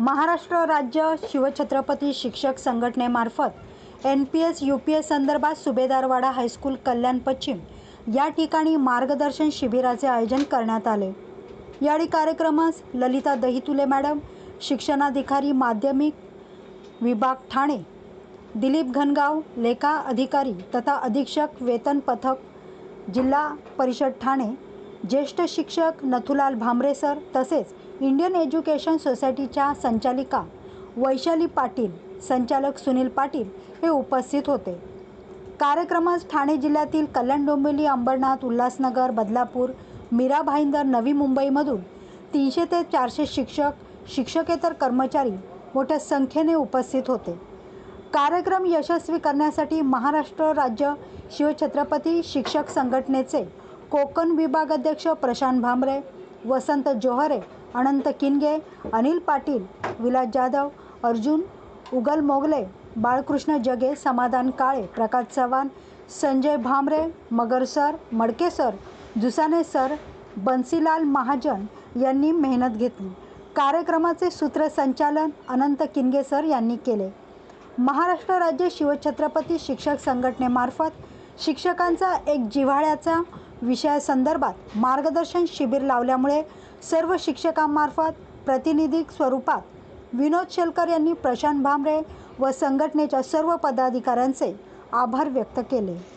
महाराष्ट्र राज्य शिवछत्रपती शिक्षक संघटनेमार्फत N P S U P S संदर्भात सुभेदारवाडा हायस्कूल कल्याण पश्चिम या ठिकाणी मार्गदर्शन शिबिराचे आयोजन करण्यात आले. यावेळी कार्यक्रमास ललिता दहितुले मॅडम शिक्षणाधिकारी माध्यमिक विभाग ठाणे दिलीप घनगाव लेखा अधिकारी तथा अधीक्षक वेतन पथक जिल्हा परिषद ठाणे ज्येष्ठ शिक्षक नथुलाल भांबरे सर तसेच इंडियन एज्युकेशन सोसायटीच्या संचालिका वैशाली पाटील संचालक सुनील पाटील हे उपस्थित होते. कार्यक्रमास ठाणे जिल्ह्यातील कल्याण डोंबिवली अंबरनाथ उल्हासनगर बदलापूर मीरा भाईंदर नवी मुंबईमधून तीनशे ते चारशे शिक्षक शिक्षकेतर कर्मचारी मोठ्या संख्येने उपस्थित होते. कार्यक्रम यशस्वी करण्यासाठी महाराष्ट्र राज्य शिवछत्रपती शिक्षक संघटनेचे कोकण विभागाध्यक्ष प्रशांत भांबरे वसंत जोहरे अनंत किनगे अनिल पाटील विलास जाधव अर्जुन उगल Mogale Balkrishna Jage Samadhan Kale Prakash Chavan Sanjay Bhambare Magar sir Madke sir Jusane sir Bansilal Mahajan यांनी मेहनत घेतली. कार्यक्रमाचे सूत्रसंचालन अनंत किनगे सर यांनी केले. महाराष्ट्र राज्य शिवछत्रपती शिक्षक संघटनेमार्फत शिक्षकांचा एक जिव्हाळ्याचा विषयासंदर्भात मार्गदर्शन शिबिर लावल्यामुळे सर्व शिक्षकांमार्फत प्रातिनिधिक स्वरूपात विनोद शेलकर यांनी प्रशांत भांबरे व संघटनेच्या सर्व पदाधिकाऱ्यांचे आभार व्यक्त केले.